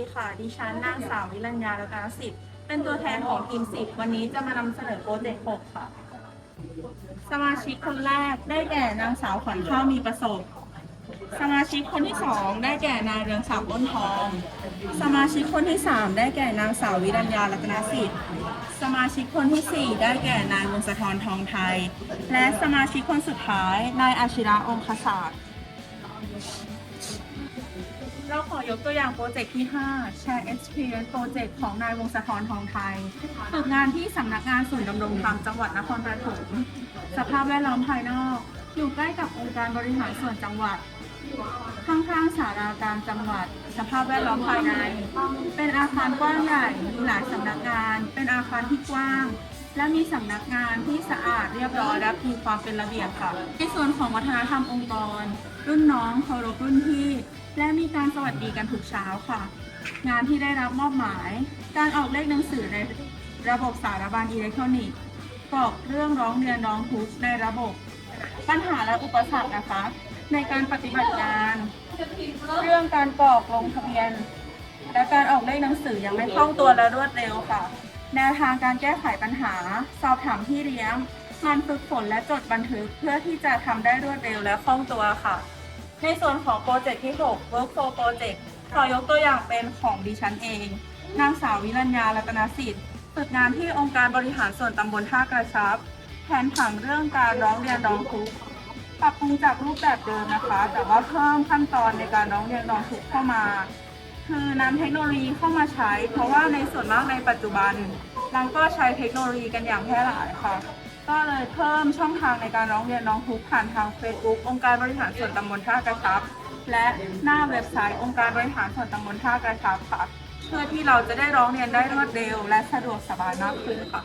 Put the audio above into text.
ดีค่ะ ดิฉันนางสาววิรัญญารัตนสิทธิ์เป็นตัวแทนของทีมสิบวันนี้จะมานำเสนอโปรเจกต์6ค่ะ สมาชิกคนแรกได้แก่นางสาวขวัญข้าวมีประสบ สมาชิกคนที่สองได้แก่นายเรืองศักดิ์อ้นทอง สมาชิกคนที่สามได้แก่นางสาววิรัญญารัตนสิทธิ์ สมาชิกคนที่สี่ได้แก่นายวงศธรทองไทย และสมาชิกคนสุดท้ายนายอาชิระองคศาสตร์ เราขอยกตัวอย่างโปรเจกต์ที่ 5 Share Experience Project ของนายวงศธรทองไทย ฝึกงานที่สำนักงานศูนย์ดำรงธรรมจังหวัดนครปฐมสภาพแวดล้อมภายนอก อยู่ใกล้กับองค์การบริหารส่วนจังหวัด ข้างๆสาราการจังหวัด สภาพแวดล้อมภายใน เป็นอาคารกว้างใหญ่มีหลายสำนักงาน เป็นอาคารที่กว้าง และมีสำนักงานที่สะอาดเรียบร้อยและมีความเป็นระเบียบค่ะ ในส่วนของวัฒนธรรมองค์กร รุ่นน้องเคารพรุ่นพี่ และมีการสวัสดีกันทุกเช้าค่ะ งานที่ได้รับมอบหมาย การออกเลขหนังสือในระบบสารบัญอิเล็กทรอนิกส์กรอกเรื่องร้องเรียนร้องทุกข์ในระบบ ปัญหาและอุปสรรคนะคะ ในการปฏิบัติงาน เรื่องการกรอกลงทะเบียน และการออกเลขหนังสือยังไม่คล่องตัวและรวดเร็วค่ะ แนวทางการแก้ไขปัญหา สอบถามพี่เลี้ยงมันฝึกฝนและจดบันทึกเพื่อที่จะทำได้รวดเร็วและคล่องตัวค่ะ ในส่วนของโปรเจกต์ที่ 6 Workflow Project ขอยกตัวอย่างเป็นของดิฉันเอง นางสาววิรัญญารัตนสิทธิ์ฝึกงานที่องค์การบริหารส่วนตำบลท่ากระชับ แผนผังเรื่องการร้องเรียนร้องทุกข์ปรับปรุงจากรูปแบบเดิมนะคะ แต่ว่าเพิ่มขั้นตอนในการร้องเรียนร้องทุกข์เข้ามา คือนำเทคโนโลยีเข้ามาใช้ เพราะว่าในส่วนมากในปัจจุบันเราก็ใช้เทคโนโลยีกันอย่างแพร่หลายค่ะ ก็เลยเพิ่มช่องทางในการร้องเรียนร้องทุกผ่านทาง Facebook องค์การบริหารส่วนตำบลท่ากระชับ และหน้าเว็บไซต์องค์การบริหารส่วนตำบลท่ากระชับค่ะ เพื่อที่เราจะได้ร้องเรียนได้รวดเร็ว และสะดวกสบายมากขึ้นค่ะ